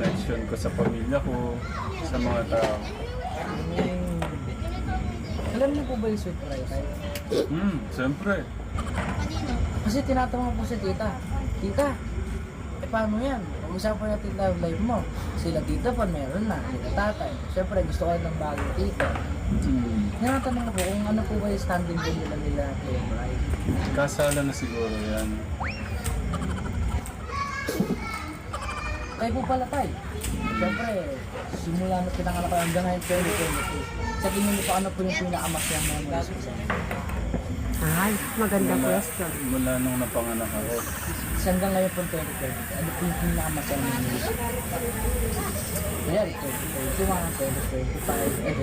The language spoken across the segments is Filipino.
connection ko sa pamilya ko, sa mga tao. Mm. Alam niyo po ba yung sweet fry? Hmm, siyempre. Kasi tinatanong po si tita, Tita, eh paano yan? Pag-usapan natin love life mo. Sila tita pa meron na, sila tatay. Siyempre gusto ko ng bagong tita. Hmm. Tinatanong ko po kung ano po ba yung standing din nila nila kay bride. Kasala na siguro yan. Kayo po pala tay. Siyempre, simula na pinanganak ko hanggang ngayon 2022. Sa tingin niyo po ano po yung pinakamasayang ko sa inyo? Ay, magandang Mula, question. mula nung napanganak ako. Sa hanggang ngayon po 2022, ano po yung pinakamasayang memories ko? Kunyari, 2021, 2025, eh,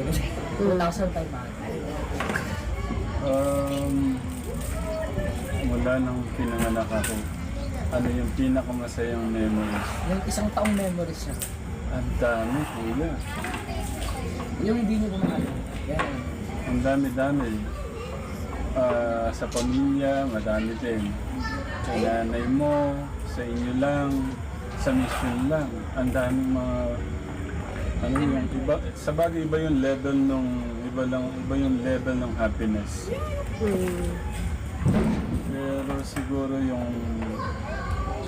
2000 tayo mga. Um, mula nung pinanganak ako, ano yung pinakamasayang memories? Yung isang taong memories niya. Ang dami, kuya. Yung hindi niyo makalimutan. Yan. Ang dami-dami. Ah, sa pamilya, madami din. Sa nanay mo, sa inyo lang, sa mission lang. Ang daming mga ano yung iba sa bagay iba yung level nung iba lang iba yung level ng happiness. Pero siguro yung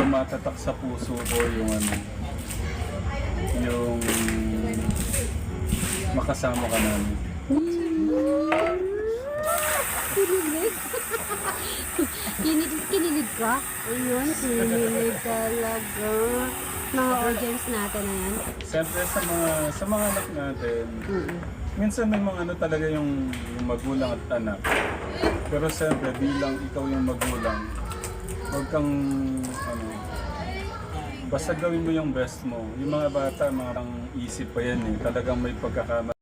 tumatatak sa puso ko yung ano yung makasama ka namin. Kinilig. kinilig, kinilig ka? Ayun, kinilig talaga. Mga audience natin na yan. Siyempre sa mga sa mga anak natin, Mm-mm. minsan may mga ano talaga yung, yung magulang at anak. Pero siyempre bilang ikaw yung magulang, huwag kang ano, basta gawin mo yung best mo. Yung mga bata, mga isip pa yan eh, talagang may pagkakamali.